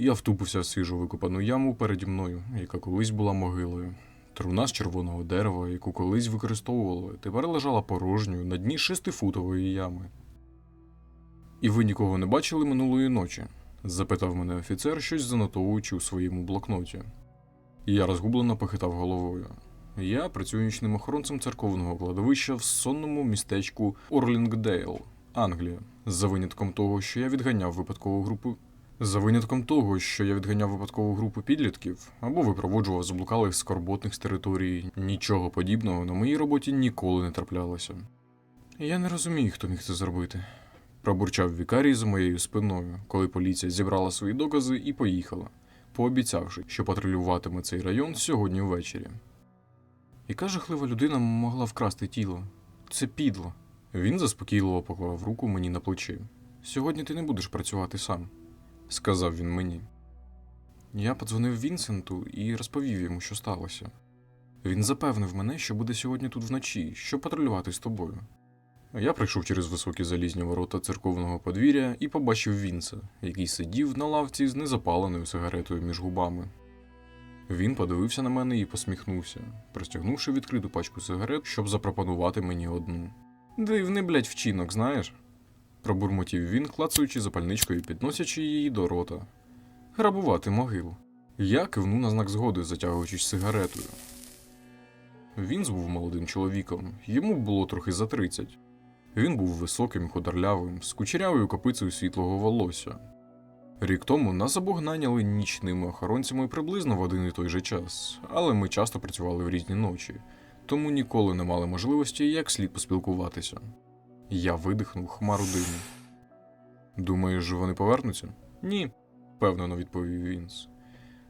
Я втупився в свіжу викопану яму переді мною, яка колись була могилою. Труна з червоного дерева, яку колись використовували, тепер лежала порожньою на дні шестифутової ями. І ви нікого не бачили минулої ночі? запитав мене офіцер, щось занотовуючи у своєму блокноті. Я розгублено похитав головою. Я працюю нічним охоронцем церковного кладовища в сонному містечку Орлінгдейл, Англія, за винятком того, що я відганяв випадкову групу. За винятком того, що я відганяв випадкову групу підлітків або випроводжував заблукалих скорботних з території, нічого подібного на моїй роботі ніколи не траплялося. Я не розумію, хто міг це зробити. Пробурчав вікарій за моєю спиною, коли поліція зібрала свої докази і поїхала, пообіцявши, що патрулюватиме цей район сьогодні ввечері. Яка жахлива людина могла вкрасти тіло? Це підло. Він заспокійливо поклав руку мені на плечі. Сьогодні ти не будеш працювати сам, сказав він мені. Я подзвонив Вінсенту і розповів йому, що сталося. Він запевнив мене, що буде сьогодні тут вночі, щоб патрулювати з тобою. Я прийшов через високі залізні ворота церковного подвір'я і побачив Вінса, який сидів на лавці з незапаленою сигаретою між губами. Він подивився на мене і посміхнувся, простягнувши відкриту пачку сигарет, щоб запропонувати мені одну. Дивний, блядь, вчинок, знаєш? Пробурмотів він, клацаючи запальничкою підносячи її до рота. Грабувати могилу. Я кивнув на знак згоди, затягуючись сигаретою. Вінс був молодим чоловіком, йому було трохи за 30. Він був високим, худорлявим, з кучерявою копицею світлого волосся. Рік тому нас обох наняли нічними охоронцями приблизно в один і той же час, але ми часто працювали в різні ночі, тому ніколи не мали можливості як слід поспілкуватися. Я видихнув хмару диму. Думаєш, вони повернуться? Ні, впевнено відповів Вінс.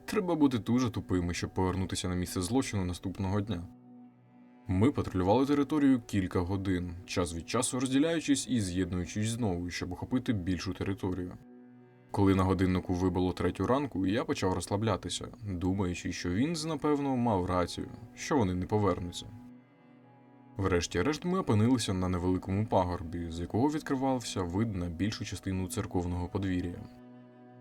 Треба бути дуже тупими, щоб повернутися на місце злочину наступного дня. Ми патрулювали територію кілька годин, час від часу розділяючись і з'єднуючись знову, щоб охопити більшу територію. Коли на годиннику вибило третю ранку, я почав розслаблятися, думаючи, що він, напевно, мав рацію, що вони не повернуться. Врешті-решт ми опинилися на невеликому пагорбі, з якого відкривався вид на більшу частину церковного подвір'я.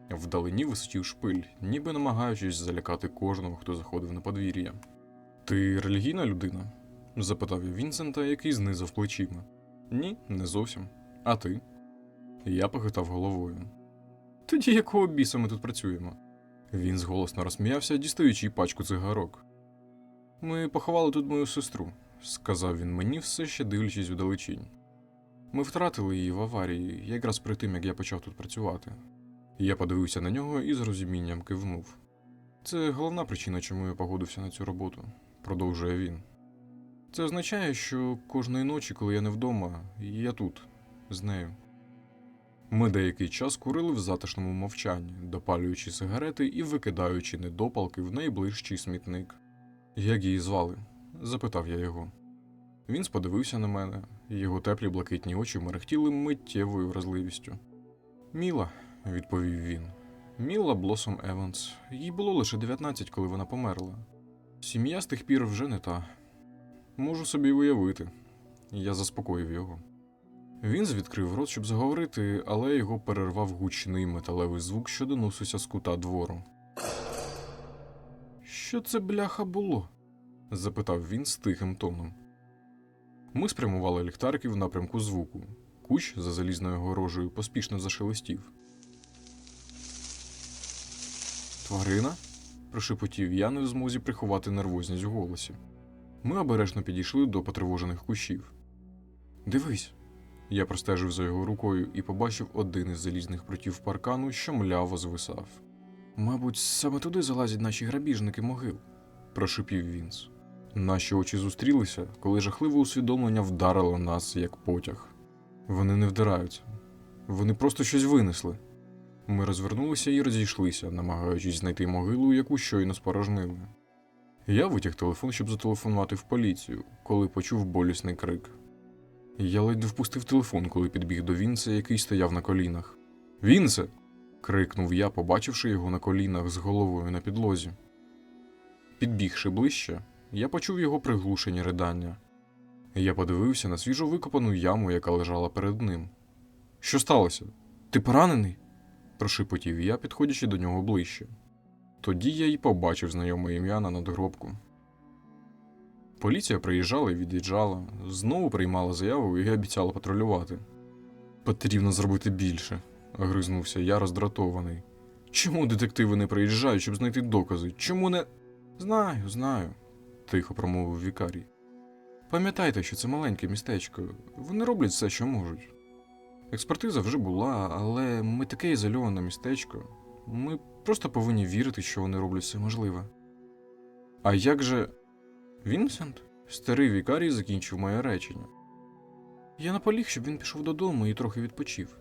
Вдалині височив шпиль, ніби намагаючись залякати кожного, хто заходив на подвір'я. Ти релігійна людина? запитав я Вінсента, який знизав плечима. Ні, не зовсім. А ти? Я похитав головою. Тоді якого біса ми тут працюємо? Він зголосно розсміявся, дістаючи пачку цигарок. Ми поховали тут мою сестру, сказав він мені, все ще дивлячись вдалечінь. Ми втратили її в аварії, якраз при тим, як я почав тут працювати. Я подивився на нього і з розумінням кивнув. Це головна причина, чому я погодився на цю роботу, продовжує він. Це означає, що кожної ночі, коли я не вдома, я тут, з нею. Ми деякий час курили в затишному мовчанні, допалюючи сигарети і викидаючи недопалки в найближчий смітник. Як її звали? Запитав я його. Він сподивився на мене, його теплі блакитні очі мерехтіли миттєвою вразливістю. Міла, відповів він. Міла Блосом Еванс. Їй було лише 19, коли вона померла. Сім'я з тих пір вже не та. Можу собі уявити. Я заспокоїв його. Він відкрив рот, щоб заговорити, але його перервав гучний металевий звук, що доносився з кута двору. Що це бляха було? Запитав він з тихим тоном. Ми спрямували ліхтарки в напрямку звуку. Кущ за залізною горожею поспішно зашелестів. Тварина? прошепотів я, не в змозі приховати нервозність в голосі. Ми обережно підійшли до потривожених кущів. Дивись. Я простежив за його рукою і побачив один із залізних прутів паркану, що мляво звисав. Мабуть, саме туди залазять наші грабіжники могил, прошипів Вінс. Наші очі зустрілися, коли жахливе усвідомлення вдарило нас як потяг. Вони не вдираються, вони просто щось винесли. Ми розвернулися і розійшлися, намагаючись знайти могилу, яку щойно спорожнили. Я витяг телефон, щоб зателефонувати в поліцію, коли почув болісний крик. Я ледь не впустив телефон, коли підбіг до Вінса, який стояв на колінах. Вінсе. крикнув я, побачивши його на колінах з головою на підлозі. Підбігши ближче, я почув його приглушені ридання. Я подивився на свіжо викопану яму, яка лежала перед ним. Що сталося? Ти поранений? прошепотів я, підходячи до нього ближче. Тоді я й побачив знайоме ім'я на надгробку. Поліція приїжджала і від'їжджала, знову приймала заяву і обіцяла патрулювати. Потрібно зробити більше, огризнувся я роздратований. Чому детективи не приїжджають, щоб знайти докази? Чому не. Знаю, знаю, тихо промовив вікарій. Пам'ятайте, що це маленьке містечко. Вони роблять все, що можуть. Експертиза вже була, але ми таке ізольоване містечко. Ми просто повинні вірити, що вони роблять все можливе. А як же. Вінсент? Старий вікарій закінчив моє речення. Я наполіг, щоб він пішов додому і трохи відпочив.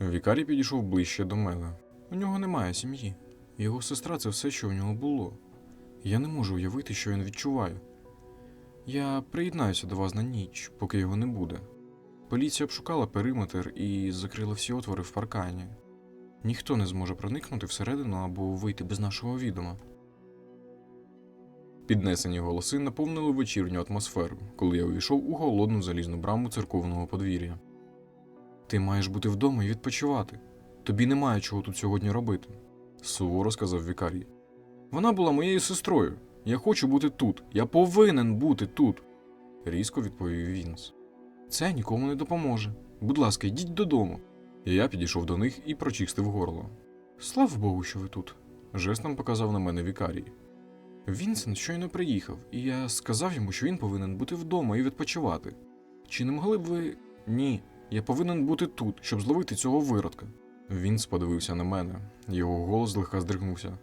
Вікарій підійшов ближче до мене. У нього немає сім'ї. Його сестра це все, що у нього було. Я не можу уявити, що він відчуває. Я приєднаюся до вас на ніч, поки його не буде. Поліція обшукала периметр і закрила всі отвори в паркані. Ніхто не зможе проникнути всередину або вийти без нашого відома. Піднесені голоси наповнили вечірню атмосферу, коли я увійшов у голодну залізну браму церковного подвір'я. Ти маєш бути вдома і відпочивати. Тобі немає чого тут сьогодні робити, суворо сказав вікарій. Вона була моєю сестрою. Я хочу бути тут. Я повинен бути тут, різко відповів Вінс. Це нікому не допоможе. Будь ласка, йдіть додому. І я підійшов до них і прочистив горло. Слава Богу, що ви тут. жестом показав на мене вікарій. Вінсент щойно приїхав, і я сказав йому, що він повинен бути вдома і відпочивати. Чи не могли б ви. Ні, я повинен бути тут, щоб зловити цього виродка. Він подивився на мене, його голос злегка здригнувся.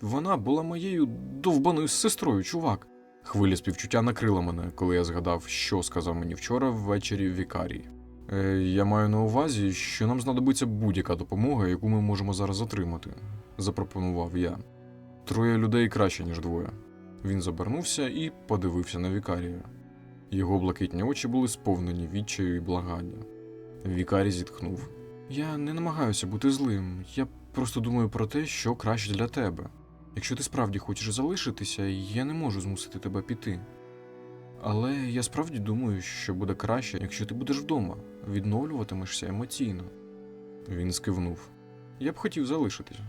Вона була моєю довбаною сестрою, чувак. Хвиля співчуття накрила мене, коли я згадав, що сказав мені вчора ввечері Вікарій. Е, я маю на увазі, що нам знадобиться будь-яка допомога, яку ми можемо зараз отримати, запропонував я. Троє людей краще, ніж двоє. Він забернувся і подивився на Вікарія. Його блакитні очі були сповнені відчаю і благання. Вікарій зітхнув. Я не намагаюся бути злим. Я просто думаю про те, що краще для тебе. Якщо ти справді хочеш залишитися, я не можу змусити тебе піти. Але я справді думаю, що буде краще, якщо ти будеш вдома, відновлюватимешся емоційно. Він скивнув. Я б хотів залишитися.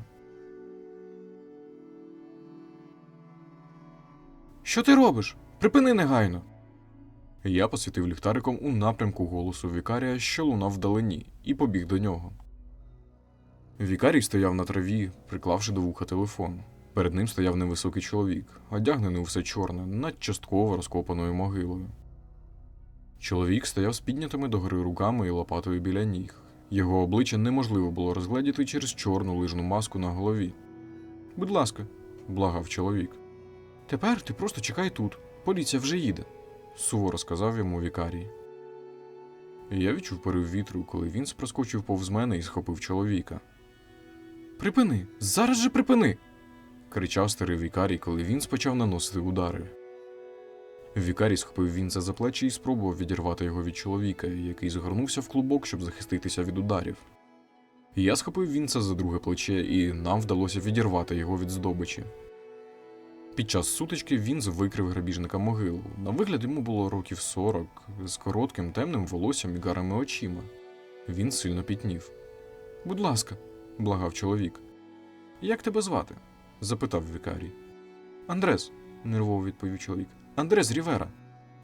Що ти робиш? Припини негайно. Я посвітив ліхтариком у напрямку голосу вікарія, що лунав вдалині, і побіг до нього. Вікарій стояв на траві, приклавши до вуха телефон. Перед ним стояв невисокий чоловік, одягнений у все чорне, над частково розкопаною могилою. Чоловік стояв з піднятими догори руками і лопатою біля ніг. Його обличчя неможливо було розгледіти через чорну лижну маску на голові. Будь ласка, благав чоловік. Тепер ти просто чекай тут. Поліція вже їде, суворо сказав йому вікарій. Я відчув порив вітру, коли він проскочив повз мене і схопив чоловіка. Припини! Зараз же припини! Кричав старий вікарій, коли він почав наносити удари. Вікарій схопив Вінца за плечі і спробував відірвати його від чоловіка, який згорнувся в клубок, щоб захиститися від ударів. Я схопив Вінца за друге плече, і нам вдалося відірвати його від здобичі. Під час сутички Вінз викрив грабіжника могилу. На вигляд йому було років 40, з коротким темним волоссям і гарими очима. Він сильно пітнів. Будь ласка, благав чоловік. Як тебе звати? Запитав вікарій. Андрес, нервово відповів чоловік. Андрес Рівера.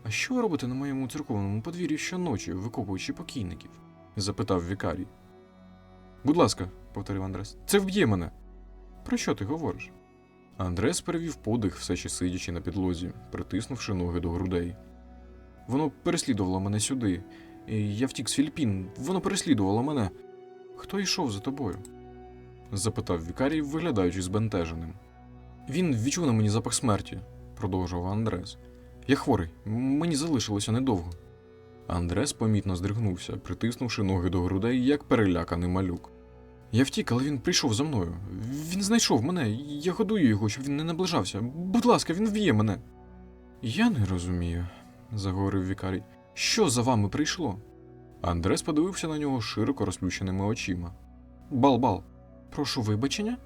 А що ви робите на моєму церковному подвір'ї щоночі, викопуючи покійників? запитав вікарій. Будь ласка, повторив Андрес, це вб'є мене. Про що ти говориш? Андрес перевів подих, все ще сидячи на підлозі, притиснувши ноги до грудей. Воно переслідувало мене сюди. Я втік з Філіппін, воно переслідувало мене. Хто йшов за тобою? Запитав вікарій, виглядаючи збентеженим. Він відчув на мені запах смерті, продовжував Андрес. Я хворий, мені залишилося недовго. Андрес помітно здригнувся, притиснувши ноги до грудей, як переляканий малюк. Я втік, але він прийшов за мною. Він знайшов мене, я годую його, щоб він не наближався. Будь ласка, він вб'є мене. Я не розумію, заговорив вікарій. Що за вами прийшло? Андрес подивився на нього широко розплющеними очима. Бал-бал, прошу вибачення?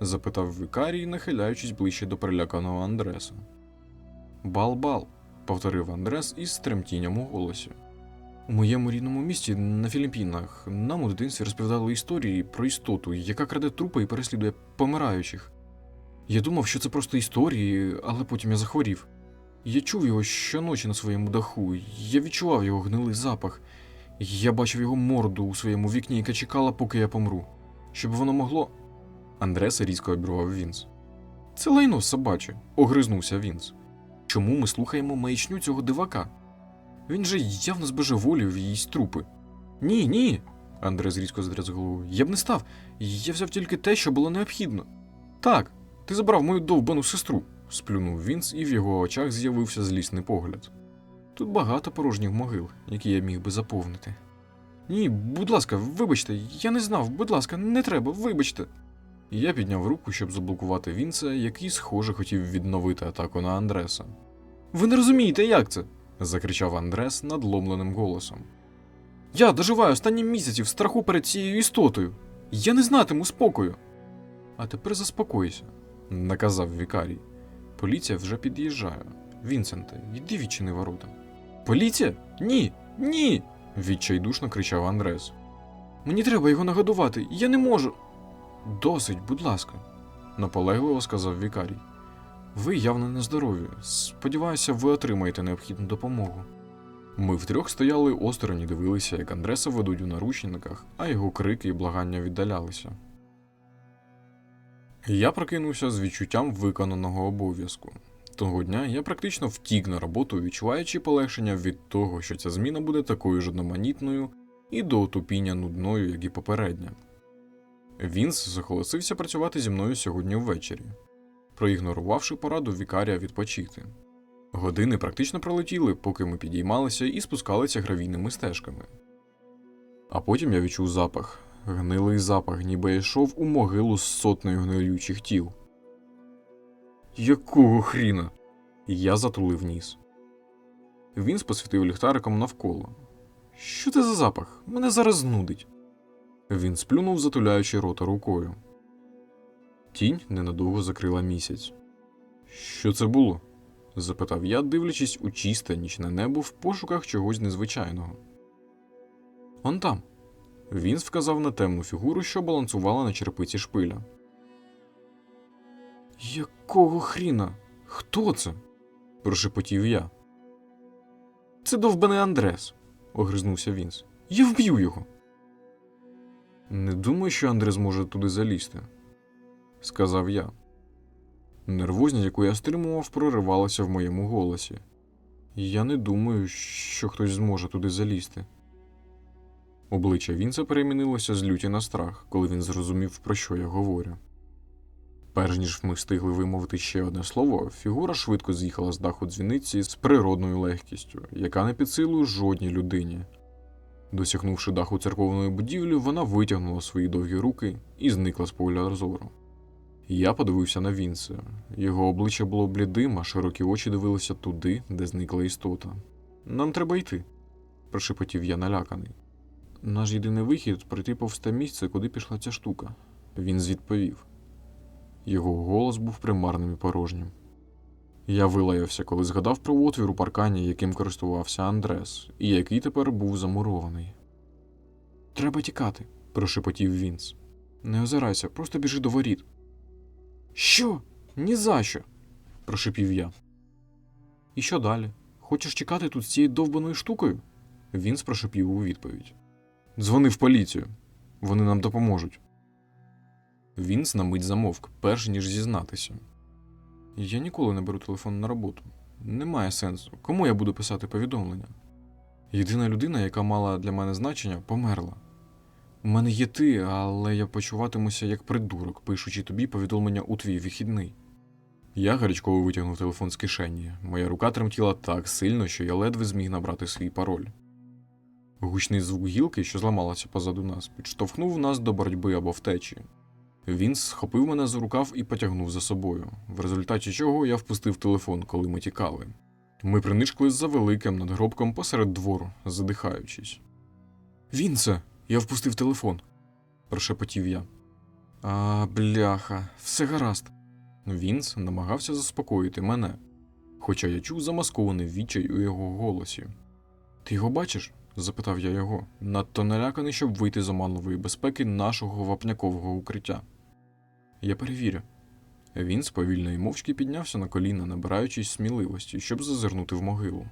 запитав вікарій, нахиляючись ближче до переляканого Андреса. Бал-бал, повторив Андрес із тремтінням у голосі. У моєму рідному місті на Філіппінах нам у дитинстві розповідали історії про істоту, яка краде трупи і переслідує помираючих. Я думав, що це просто історії, але потім я захворів. Я чув його щоночі на своєму даху, я відчував його гнилий запах. Я бачив його морду у своєму вікні, яка чекала, поки я помру. Щоб воно могло. Андреса різко обірвав Вінс. Це лайно собаче, огризнувся Вінс. Чому ми слухаємо маячню цього дивака? Він же явно збожеволів їсть трупи. Ні, ні. Андрес різко затряс головою. Я б не став. Я взяв тільки те, що було необхідно. Так, ти забрав мою довбану сестру, сплюнув Вінс, і в його очах з'явився злісний погляд. Тут багато порожніх могил, які я міг би заповнити. Ні, будь ласка, вибачте, я не знав, будь ласка, не треба, вибачте. Я підняв руку, щоб заблокувати Вінса, який, схоже, хотів відновити атаку на Андреса. Ви не розумієте, як це? закричав Андрес надломленим голосом. Я доживаю останні місяці в страху перед цією істотою. Я не знатиму спокою. А тепер заспокойся, наказав вікарій. Поліція вже під'їжджає. Вінсенте, йди відчини ворота. Поліція? Ні, ні. Відчайдушно кричав Андрес. Мені треба його нагодувати, я не можу. Досить, будь ласка, наполегливо сказав вікарій. Ви явно нездорові. Сподіваюся, ви отримаєте необхідну допомогу. Ми втрьох стояли осторонь і дивилися, як Андреса ведуть у наручниках, а його крики і благання віддалялися. Я прокинувся з відчуттям виконаного обов'язку. Того дня я практично втік на роботу, відчуваючи полегшення від того, що ця зміна буде такою ж одноманітною і до отупіння нудною, як і попередня. Вінс заголосився працювати зі мною сьогодні ввечері, проігнорувавши пораду вікарія відпочити. Години практично пролетіли, поки ми підіймалися і спускалися гравійними стежками. А потім я відчув запах, гнилий запах, ніби я йшов у могилу з сотнею гнилючих тіл. Якого хріна? Я затулив ніс. Він посвітив ліхтариком навколо. Що це за запах? Мене зараз знудить. Він сплюнув, затуляючи рота рукою. Тінь ненадовго закрила місяць. Що це було? запитав я, дивлячись у чисте нічне небо в пошуках чогось незвичайного. Он там. Він вказав на темну фігуру, що балансувала на черпиці шпиля. Якого хріна? Хто це? прошепотів я. Це довбаний Андрес, огризнувся Вінс. Я вб'ю його. Не думаю, що Андрес зможе туди залізти, сказав я. Нервозність, яку я стримував, проривалася в моєму голосі. Я не думаю, що хтось зможе туди залізти. Обличчя Вінса перемінилося з люті на страх, коли він зрозумів, про що я говорю. Перш ніж ми встигли вимовити ще одне слово, фігура швидко з'їхала з даху дзвіниці з природною легкістю, яка не під силу жодній людині. Досягнувши даху церковної будівлі, вона витягнула свої довгі руки і зникла з поля зору. Я подивився на Вінса. Його обличчя було блідим, а широкі очі дивилися туди, де зникла істота. Нам треба йти, прошепотів я наляканий. Наш єдиний вихід пройти повз те місце, куди пішла ця штука. Він відповів. Його голос був примарним і порожнім. Я вилаявся, коли згадав про отвір у паркані, яким користувався Андрес, і який тепер був замурований. Треба тікати, прошепотів Вінс. Не озирайся, просто біжи до воріт. Що? Ні за що, прошепів я. І що далі? Хочеш чекати тут з цією довбаною штукою? Вінс прошепів у відповідь. Дзвони в поліцію. Вони нам допоможуть. Вінс на мить замовк, перш ніж зізнатися. Я ніколи не беру телефон на роботу. Немає сенсу. Кому я буду писати повідомлення? Єдина людина, яка мала для мене значення, померла. У мене є ти, але я почуватимуся як придурок, пишучи тобі повідомлення у твій вихідний. Я гарячково витягнув телефон з кишені. Моя рука тремтіла так сильно, що я ледве зміг набрати свій пароль. Гучний звук гілки, що зламалася позаду нас, підштовхнув нас до боротьби або втечі. Він схопив мене за рукав і потягнув за собою, в результаті чого я впустив телефон, коли ми тікали. Ми принишкли за великим надгробком посеред двору, задихаючись. Вінце, я впустив телефон, прошепотів я. А, бляха, все гаразд. Вінс намагався заспокоїти мене, хоча я чув замаскований відчай у його голосі. Ти його бачиш? запитав я його, надто наляканий, щоб вийти з оманливої безпеки нашого вапнякового укриття. Я перевірю. Він сповільно і мовчки піднявся на коліна, набираючись сміливості, щоб зазирнути в могилу.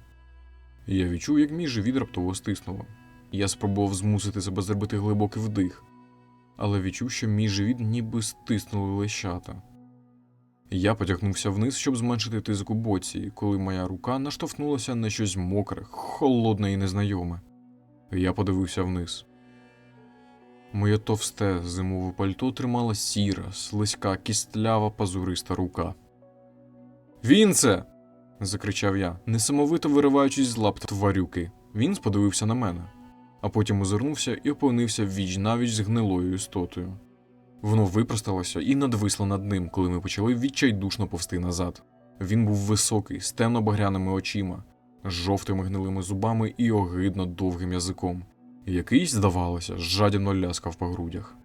Я відчув, як мій живіт раптово стиснуло. Я спробував змусити себе зробити глибокий вдих, але відчув, що мій живіт ніби стиснули лещата. Я потягнувся вниз, щоб зменшити тиск у боці, коли моя рука наштовхнулася на щось мокре, холодне і незнайоме. Я подивився вниз. Моє товсте зимове пальто тримала сіра, слизька, кістлява, пазуриста рука. Вінце. закричав я, несамовито вириваючись з лап тварюки. Він подивився на мене, а потім озирнувся і опинився віч навіч з гнилою істотою. Воно випросталося і надвисло над ним, коли ми почали відчайдушно повсти назад. Він був високий, з темно-багряними очима, з жовтими гнилими зубами і огидно довгим язиком, який, здавалося, жадібно ляскав по грудях.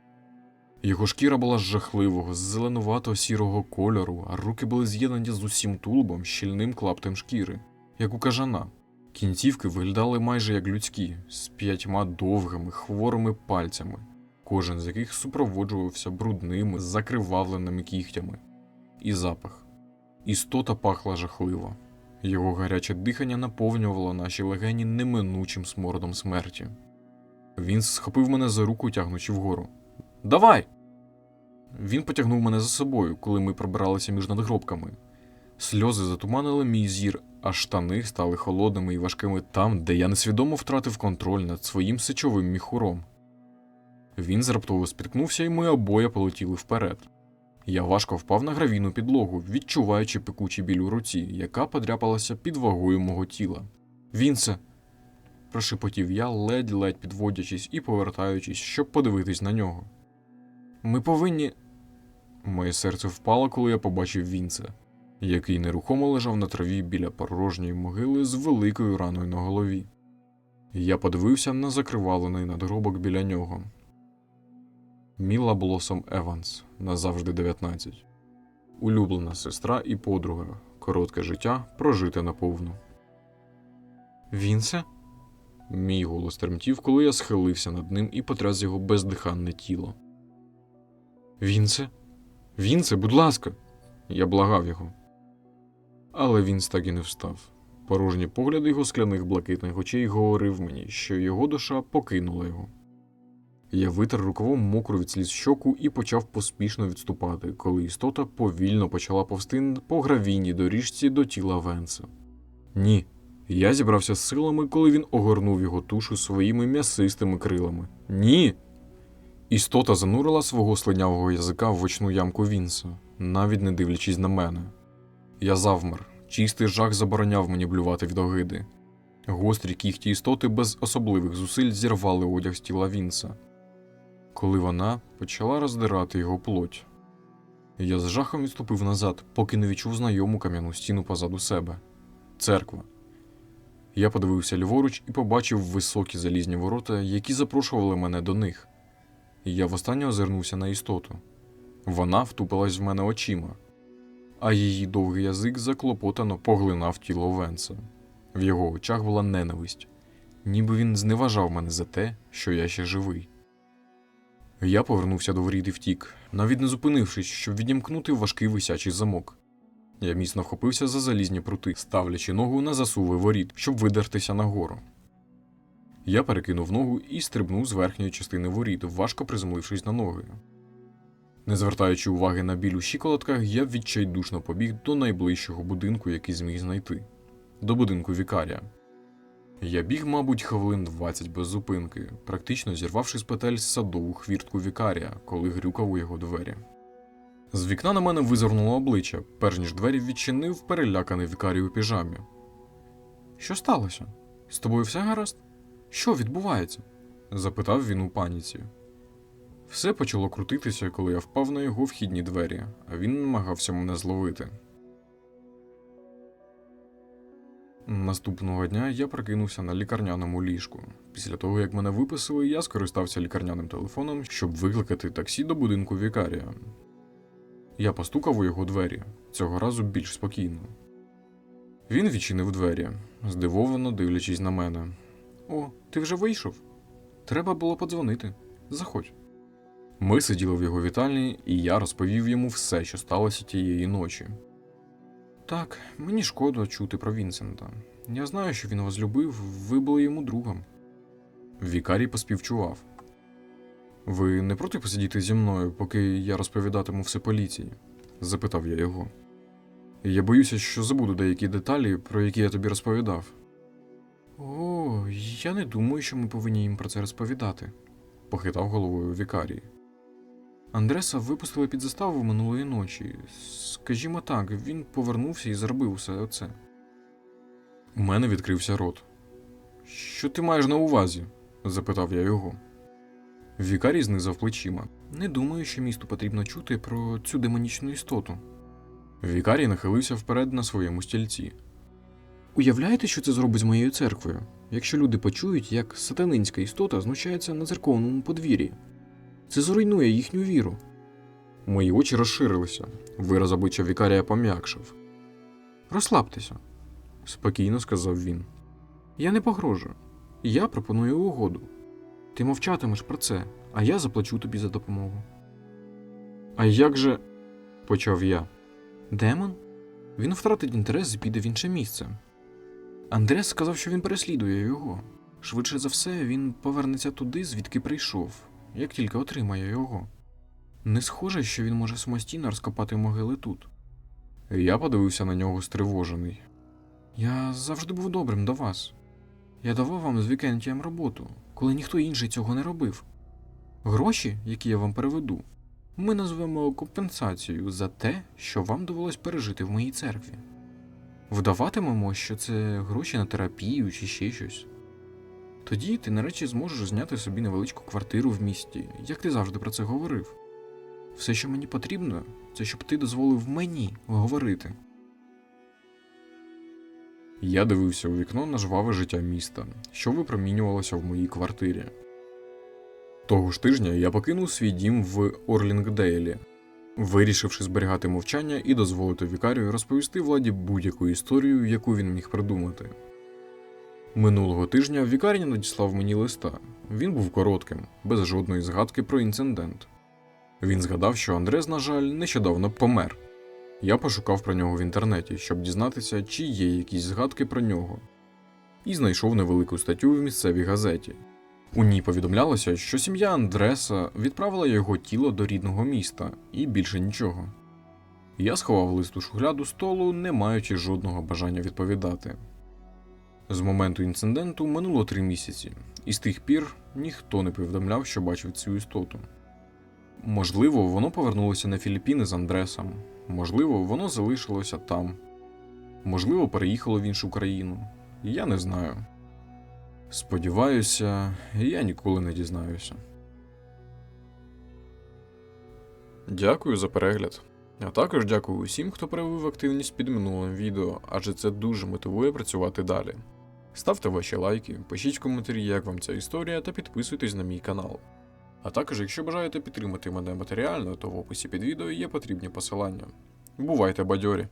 Його шкіра була жахливого, з зеленувато сірого кольору, а руки були з'єднані з усім тулубом, щільним клаптем шкіри, як у кажана. Кінцівки виглядали майже як людські, з п'ятьма довгими, хворими пальцями, кожен з яких супроводжувався брудними, закривавленими кігтями. І запах. Істота пахла жахливо. Його гаряче дихання наповнювало наші легені неминучим смородом смерті. Він схопив мене за руку, тягнучи вгору. Давай! Він потягнув мене за собою, коли ми пробиралися між надгробками. Сльози затуманили мій зір, а штани стали холодними і важкими там, де я несвідомо втратив контроль над своїм сечовим міхуром. Він зраптово спіткнувся, і ми обоє полетіли вперед. Я важко впав на гравійну підлогу, відчуваючи пекучий біль у руці, яка подряпалася під вагою мого тіла. Вінце. Прошепотів я, ледь-ледь підводячись і повертаючись, щоб подивитись на нього. Ми повинні. Моє серце впало, коли я побачив Вінце, який нерухомо лежав на траві біля порожньої могили з великою раною на голові. Я подивився на закривалений надгробок біля нього. Міла Блосом Еванс, назавжди 19. Улюблена сестра і подруга. Коротке життя прожите наповну. Вінце? Мій голос тремтів, коли я схилився над ним і потряс його бездиханне тіло. Вінце? Вінце, будь ласка. Я благав його. Але Вінс так і не встав. Порожній погляд його скляних блакитних очей говорив мені, що його душа покинула його. Я витер рукавом мокру від сліз щоку і почав поспішно відступати, коли істота повільно почала повсти по гравійній доріжці до тіла Венса. Ні. Я зібрався з силами, коли він огорнув його тушу своїми м'ясистими крилами. Ні. Істота занурила свого слинявого язика в очну ямку Вінса, навіть не дивлячись на мене. Я завмер. Чистий жах забороняв мені блювати від огиди. Гострі кіхті істоти без особливих зусиль зірвали одяг з тіла Вінса, коли вона почала роздирати його плоть. Я з жахом відступив назад, поки не відчув знайому кам'яну стіну позаду себе церква. Я подивився ліворуч і побачив високі залізні ворота, які запрошували мене до них. Я востаннє озирнувся на істоту. Вона втупилась в мене очима, а її довгий язик заклопотано поглинав тіло Венса. В його очах була ненависть, ніби він зневажав мене за те, що я ще живий. Я повернувся до воріт і втік, навіть не зупинившись, щоб відімкнути важкий висячий замок. Я міцно вхопився за залізні прути, ставлячи ногу на засуви воріт, щоб видертися нагору. Я перекинув ногу і стрибнув з верхньої частини воріт, важко приземлившись на ноги. Не звертаючи уваги на біль у щиколотках, я відчайдушно побіг до найближчого будинку, який зміг знайти до будинку вікарія. Я біг, мабуть, хвилин 20 без зупинки, практично зірвавши з петель садову хвіртку вікарія, коли грюкав у його двері. З вікна на мене визирнуло обличчя, перш ніж двері відчинив переляканий вікарій у піжамі. Що сталося? З тобою все гаразд? Що відбувається? запитав він у паніці. Все почало крутитися, коли я впав на його вхідні двері, а він намагався мене зловити. Наступного дня я прокинувся на лікарняному ліжку. Після того, як мене виписали, я скористався лікарняним телефоном, щоб викликати таксі до будинку вікарія. Я постукав у його двері, цього разу більш спокійно. Він відчинив двері, здивовано дивлячись на мене. О, ти вже вийшов? Треба було подзвонити. Заходь. Ми сиділи в його вітальні, і я розповів йому все, що сталося тієї ночі. Так, мені шкода чути про Вінсента. Я знаю, що він вас любив, ви були йому другом. Вікарій поспівчував. Ви не проти посидіти зі мною, поки я розповідатиму все поліції? запитав я його. Я боюся, що забуду деякі деталі, про які я тобі розповідав. О, я не думаю, що ми повинні їм про це розповідати, похитав головою Вікарій. Андреса випустили під заставу минулої ночі. Скажімо так, він повернувся і зробив усе оце. У мене відкрився рот. Що ти маєш на увазі? запитав я його. Вікарій знизав плечима. Не думаю, що місту потрібно чути про цю демонічну істоту. Вікарій нахилився вперед на своєму стільці. Уявляєте, що це зробить з моєю церквою, якщо люди почують, як сатанинська істота знущається на церковному подвір'ї? Це зруйнує їхню віру. Мої очі розширилися. Вираз обличчя Вікарія пом'якшив. Розслабтеся, спокійно сказав він. Я не погрожую. Я пропоную угоду. Ти мовчатимеш про це, а я заплачу тобі за допомогу. А як же. почав я. Демон? Він втратить інтерес і піде в інше місце. Андрес сказав, що він переслідує його. Швидше за все, він повернеться туди, звідки прийшов, як тільки отримає його. Не схоже, що він може самостійно розкопати могили тут. Я подивився на нього стривожений. Я завжди був добрим до вас. Я давав вам з вікендієм роботу, коли ніхто інший цього не робив. Гроші, які я вам переведу, ми назвемо компенсацією за те, що вам довелось пережити в моїй церкві. Вдаватимемо, що це гроші на терапію чи ще щось. Тоді ти нарешті зможеш зняти собі невеличку квартиру в місті, як ти завжди про це говорив. Все, що мені потрібно, це щоб ти дозволив мені говорити. Я дивився у вікно на жваве життя міста, що випромінювалося в моїй квартирі. Того ж тижня я покинув свій дім в Орлінгдейлі, вирішивши зберігати мовчання і дозволити вікарію розповісти владі будь-яку історію, яку він міг придумати. Минулого тижня вікарій надіслав мені листа. Він був коротким, без жодної згадки про інцидент. Він згадав, що Андрес, на жаль, нещодавно помер. Я пошукав про нього в інтернеті, щоб дізнатися, чи є якісь згадки про нього, і знайшов невелику статтю в місцевій газеті. У ній повідомлялося, що сім'я Андреса відправила його тіло до рідного міста і більше нічого. Я сховав лист у шухляду столу, не маючи жодного бажання відповідати. З моменту інциденту минуло три місяці, і з тих пір ніхто не повідомляв, що бачив цю істоту. Можливо, воно повернулося на Філіппіни з Андресом, можливо, воно залишилося там, можливо, переїхало в іншу країну. Я не знаю. Сподіваюся, я ніколи не дізнаюся. Дякую за перегляд. А також дякую усім, хто проявив активність під минулим відео, адже це дуже мотивує працювати далі. Ставте ваші лайки, пишіть коментарі, як вам ця історія, та підписуйтесь на мій канал. А також, якщо бажаєте підтримати мене матеріально, то в описі під відео є потрібні посилання. Бувайте бадьорі!